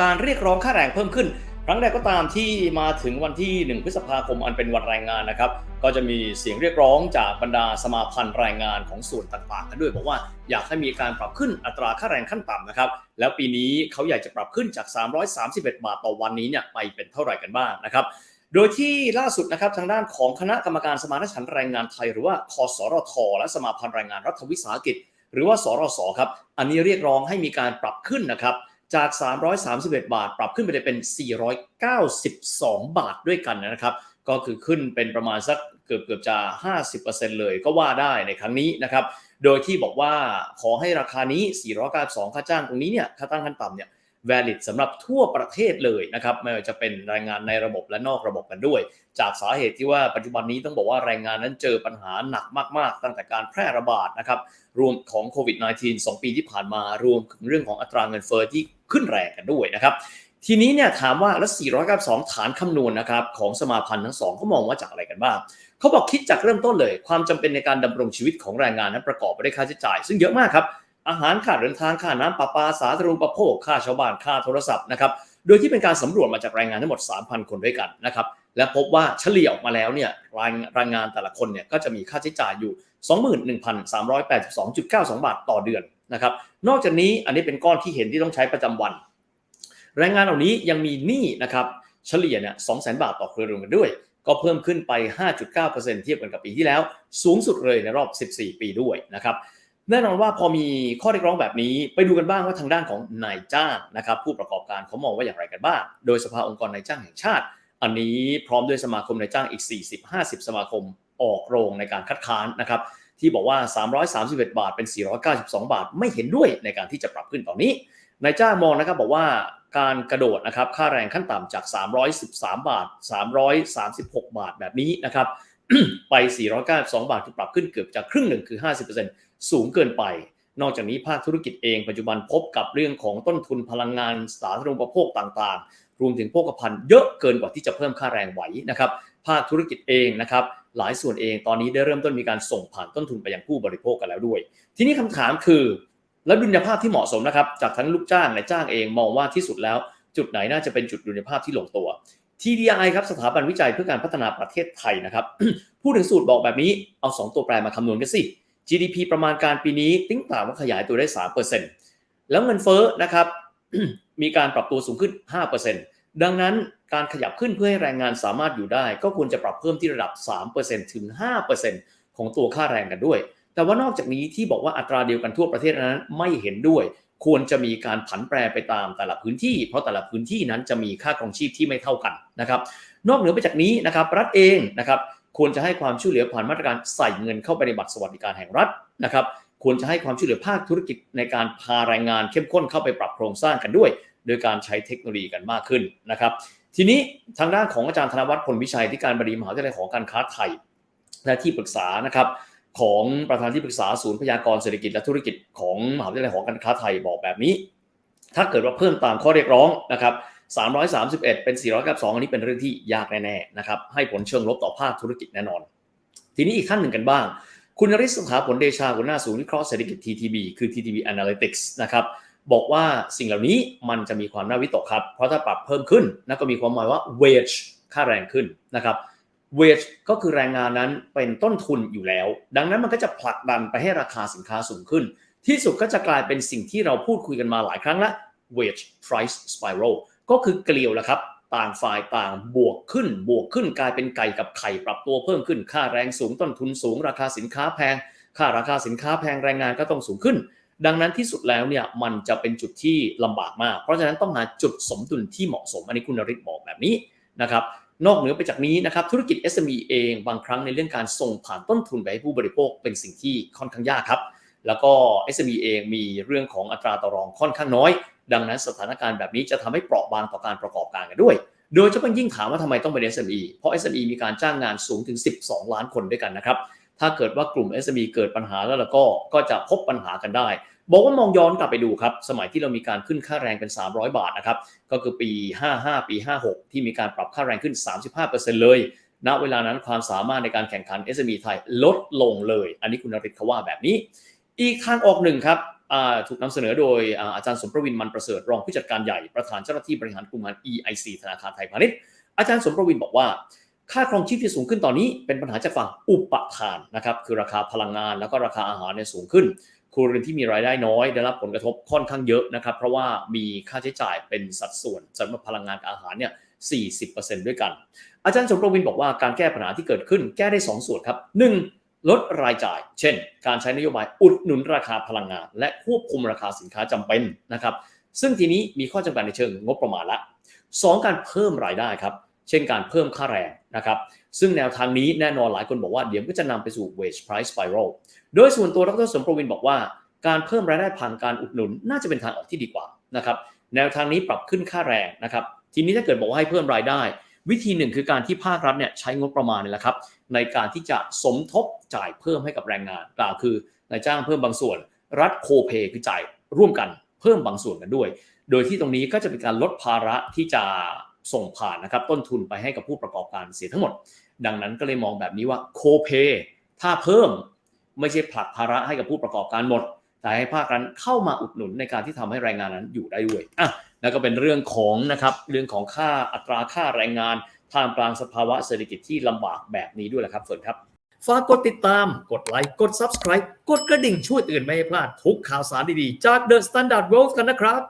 การเรียกร้องค่าแรงเพิ่มขึ้น ครั้งใดก็ตามที่มาถึงวันที่ 1 พฤษภาคมอันเป็นวันแรงงานนะครับ ก็จะมีเสียงเรียกร้องจากบรรดาสมาพันธ์แรงงานของส่วนต่างๆกันด้วยบอกว่าอยากให้มีการปรับขึ้นอัตราค่าแรงขั้นต่ำนะครับ แล้วปีนี้เขาอยากจะปรับขึ้นจาก 331 บาทต่อวันนี้เนี่ยไปเป็นเท่าไหร่กันบ้างนะครับโดยที่ล่าสุดนะครับทางด้านของคณะกรรมการสมานฉันท์แรงงานไทย หรือว่าคอสรทและสมาพันธ์แรงงานรัฐวิสาหกิจ หรือว่าสรสครับ อันนี้เรียกร้องให้มีการปรับขึ้นนะครับ จาก 331 บาท ปรับขึ้นไปเป็น 492 บาทด้วยกันนะครับ ก็คือขึ้นเป็นประมาณสักเกือบเกือบจะ 50%เลยก็ว่าได้ในครั้งนี้นะครับ โดยที่บอกว่าขอให้ราคานี้ 492 ค่าจ้างตรงนี้เนี่ย ค่าตั้งขั้นต่ำเนี่ย valid สำหรับทั่วประเทศเลยนะครับไม่ว่าจะเป็นแรงงานในระบบและนอกระบบกันด้วย จากสาเหตุที่ว่าปัจจุบันนี้ต้องบอกว่าแรงงานนั้นเจอปัญหาหนักมาก ๆ ตั้งแต่การแพร่ระบาดนะครับรวมของโควิด -19 2 ปีที่ผ่านมารวมถึงเรื่องของอัตราเงินเฟอ้อที่ขึ้นแรงกันด้วยนะครับทีนี้เนี่ยถามว่าแล้ว 492 ฐานคำนวณนะครับของสมาพันธ์ทั้งสองเขามองว่าจากอะไรกันบ้างเขาบอกคิดจากเริ่มต้นเลย ความจำเป็นในการดำรงชีวิตของแรงงานนั้นประกอบไปด้วยค่าใช้จ่าย ซึ่งเยอะมากครับ อาหารค่าเดินทางค่าน้ำประปาสาธารณูปโภคค่าชาวบ้านค่าโทรศัพท์นะครับโดยที่เป็นการสำรวจมาจากแรงงานทั้งหมด 3,000 คนด้วยกันนะครับและพบว่าเฉลี่ยออกมาแล้วเนี่ยแรงแรงงานแต่ละคนเนี่ยก็จะมีค่าใช้จ่ายอยู่ 21,382.92 บาทต่อเดือนนะครับนอกจากนี้อันนี้เป็นก้อนที่เห็นที่ต้องใช้ประจำวัน แรงงานเหล่านี้ยังมีหนี้นะครับเฉลี่ยเนี่ย200,000 บาทต่อครัวเรือนกันด้วย ก็เพิ่มขึ้นไป 5.9%เทียบกันกับปีที่แล้ว สูงสุดเลยในรอบ 14 ปีด้วยนะครับ แน่นอนว่าพอมีข้อเรียกร้องแบบนี้ ไปดูกันบ้างว่าทางด้านของนายจ้างนะครับผู้ประกอบการเขามองว่าอย่างไรกันบ้าง โดยสภาองค์กรนายจ้างแห่งชาติ อันนี้พร้อมด้วยสมาคมนายจ้างอีก 40-50 สมาคมออกโรงในการคัดค้านนะครับที่บอกว่า 331 บาทเป็น 492 บาท ไม่เห็นด้วยในการที่จะปรับขึ้นตอนนี้นายจ้างมองนะครับบอกว่าการกระโดดนะครับค่าแรงขั้นต่ำจาก 313 บาท 336 บาทแบบนี้นะครับไป 492 บาทคือปรับขึ้นเกือบจะครึ่งหนึ่งคือ 50% สูงเกินไป นอกจากนี้ภาคธุรกิจเองปัจจุบันพบกับเรื่องของต้นทุนพลังงานสาธารณูปโภคต่างๆ รวมถึงโภคภัณฑ์เยอะเกินกว่าที่จะเพิ่มค่าแรงไหวนะครับภาคธุรกิจเองนะครับหลายส่วนเองตอนนี้ได้เริ่มต้นมีการส่งผ่านต้นทุนไปยังผู้บริโภคกันแล้วด้วย ทีนี้คำถามคือ แล้วดุลยภาพที่เหมาะสมนะครับจากทั้งลูกจ้างและจ้างเองมองว่าที่สุดแล้ว จุดไหนน่าจะเป็นจุดดุลยภาพที่ลงตัว TDI ครับสถาบันวิจัยเพื่อการพัฒนาประเทศไทยนะครับพูดถึงสูตรบอกแบบนี้เอา 2 ตัวแปรมาคำนวณกันสิ GDP ประมาณการปีนี้ติ้งต่างว่าขยายตัวได้ 3%แล้วเงินเฟ้อนะครับมีการปรับตัวสูงขึ้น 5%ดังนั้นการขยับขึ้นเพื่อให้แรงงานสามารถอยู่ได้ ก็ควรจะปรับเพิ่มที่ระดับ 3%ถึง 5%ของตัวค่าแรงกันด้วย แต่ว่านอกจากนี้ที่บอกว่าอัตราเดียวกันทั่วประเทศนั้นไม่เห็นด้วย ควรจะมีการผันแปรไปตามแต่ละพื้นที่ เพราะแต่ละพื้นที่นั้นจะมีค่าครองชีพที่ไม่เท่ากันนะครับ นอกเหนือไปจากนี้นะครับรัฐเองนะครับ ควรจะให้ความช่วยเหลือผ่านมาตรการใส่เงินเข้าไปในบัตรสวัสดิการแห่งรัฐนะครับควรจะให้ความช่วยเหลือภาคธุรกิจในการพาแรงงานเข้มข้นเข้าไปปรับโครงสร้างกันด้วย โดยการใช้เทคโนโลยีกันมากขึ้นนะครับทีนี้ทางด้านของอาจารย์ธนวัฒน์พลวิชัยที่การบดีมหาวิทยาลัยหองการค้าไทย และที่ปรึกษานะครับของประธานที่ปรึกษาศูนย์พยากรเศรษฐกิจและธุรกิจของมหาวิทยาลัยหอการค้าไทยบอกแบบนี้ ถ้าเกิดว่าเพิ่มตามข้อเรียกร้องนะครับ 331 เป็น 492 อันนี้เป็นเรื่องที่ยากแน่ๆนะครับให้ผลเชิงลบต่อภาคธุรกิจแน่นอน ทีนี้อีกขั้นหนึ่งกันบ้าง คุณนริศสถาผลเดชาหัวหน้าศูนย์วิเคราะห์เศรษฐกิจ TTB คือ TTB Analytics นะครับบอกว่าสิ่งเหล่านี้มันจะมีความน่าวิตกครับ เพราะถ้าปรับเพิ่มขึ้นนั่นก็มีความหมายว่า wage ค่าแรงขึ้นนะครับ wage ก็คือแรงงานนั้นเป็นต้นทุนอยู่แล้ว ดังนั้นมันก็จะผลักดันไปให้ราคาสินค้าสูงขึ้น ที่สุดก็จะกลายเป็นสิ่งที่เราพูดคุยกันมาหลายครั้งละ wage price spiral ก็คือเกลียวแหละครับ ต่างฝ่ายต่างบวกขึ้น บวกขึ้นกลายเป็นไก่กับไข่ปรับตัวเพิ่มขึ้น ค่าแรงสูงต้นทุนสูง ราคาสินค้าแพง ค่าราคาสินค้าแพงแรงงานก็ต้องสูงขึ้น ดังนั้นที่สุดแล้วเนี่ยมันจะเป็นจุดที่ลำบากมาก เพราะฉะนั้นต้องหาจุดสมดุลที่เหมาะสม อันนี้คุณนริศบอกแบบนี้นะครับนอกเหนือไปจากนี้นะครับธุรกิจ SME เองบางครั้งในเรื่องการส่งผ่านต้นทุนไปให้ผู้บริโภคเป็นสิ่งที่ค่อนข้างยากครับ แล้วก็ SME เองมีเรื่องของอัตราต่อรองค่อนข้างน้อย ดังนั้นสถานการณ์แบบนี้จะทำให้เปราะบางต่อการประกอบการกันด้วย โดยเฉพาะยิ่งถามว่าทำไมต้องเป็น SME เพราะ SME มีการจ้างงานสูงถึง 12 ล้านคนด้วยกันนะครับถ้าเกิดว่ากลุ่ม SME เกิดปัญหาแล้วแล้วก็ก็จะพบปัญหากันได้ บอกว่ามองย้อนกลับไปดูครับ สมัยที่เรามีการขึ้นค่าแรงเป็น 300 บาทนะครับ ก็คือปี 55 ปี 56 ที่มีการปรับค่าแรงขึ้น 35%เลย ณ เวลานั้นความสามารถในการแข่งขัน SME ไทยลดลงเลย อันนี้คุณนริศเขาว่าแบบนี้ อีกทางออกหนึ่งครับ ถูกนำเสนอโดยอาอาจารย์สมประวินมันประเสริฐรองผู้จัดการใหญ่ประธานเจ้าหน้าที่บริหารกลุ่มงาน EIC ธนาคารไทยพาณิชย์อาจารย์สมประวินบอกว่า ค่าครองชีพที่สูงขึ้นตอนนี้เป็นปัญหาจากฝั่งอุปทานนะครับคือราคาพลังงานแล้วก็ราคาอาหารเนี่ยสูงขึ้นครัวเรือนที่มีรายได้น้อยได้รับผลกระทบค่อนข้างเยอะนะครับ เพราะว่ามีค่าใช้จ่ายเป็นสัดส่วนสำหรับพลังงานกับอาหารเนี่ย 40%ด้วยกัน อาจารย์สมประวินบอกว่าการแก้ปัญหาที่เกิดขึ้นแก้ได้ 2 ส่วนครับ 1. ลดรายจ่าย เช่น การใช้นโยบายอุดหนุนราคาพลังงาน และควบคุมราคาสินค้าจำเป็นนะครับ ซึ่งทีนี้มีข้อจำกัดในเชิงงบประมาณละ 2. การเพิ่มรายได้ครับ เช่นการเพิ่มค่าแรงนะครับ ซึ่งแนวทางนี้แน่นอนหลายคนบอกว่าเดี๋ยวก็จะนำไปสู่ wage price spiral โดยส่วนตัวดรสมประวินบอกว่า การเพิ่มรายได้ผ่านการอุดหนุนน่าจะเป็นทางออกที่ดีกว่านะครับ แนวทางนี้ปรับขึ้นค่าแรงนะครับ ทีนี้ถ้าเกิดบอกว่าให้เพิ่มรายได้ วิธีหนึ่งคือการที่ภาครัฐเนี่ยใช้งบประมาณนี่แหละครับ ในการที่จะสมทบจ่ายเพิ่มให้กับแรงงาน กล่าวคือนายจ้างเพิ่มบางส่วน รัฐโคเปคือจ่ายร่วมกันเพิ่มบางส่วนกันด้วย โดยที่ตรงนี้ก็จะเป็นการลดภาระที่จะส่งผ่านนะครับต้นทุนไปให้กับผู้ประกอบการเสียทั้งหมด ดังนั้นก็เลยมองแบบนี้ว่าโคเปถ้าเพิ่มไม่ใช่ผลักภาระให้กับผู้ประกอบการหมด แต่ให้ภาครัฐเข้ามาอุดหนุนในการที่ทำให้แรงงานนั้นอยู่ได้ด้วยอะ แล้วก็เป็นเรื่องของนะครับเรื่องของค่าอัตราค่าแรงงานท่ามกลางสภาวะเศรษฐกิจที่ลำบากแบบนี้ด้วยแหละครับเฟิร์นครับฝากกดติดตาม กดไลค์ กด Subscribe กดกระดิ่งช่วยเตือนไม่ให้พลาดทุกข่าวสารดีๆ จาก The Standard World กันนะครับ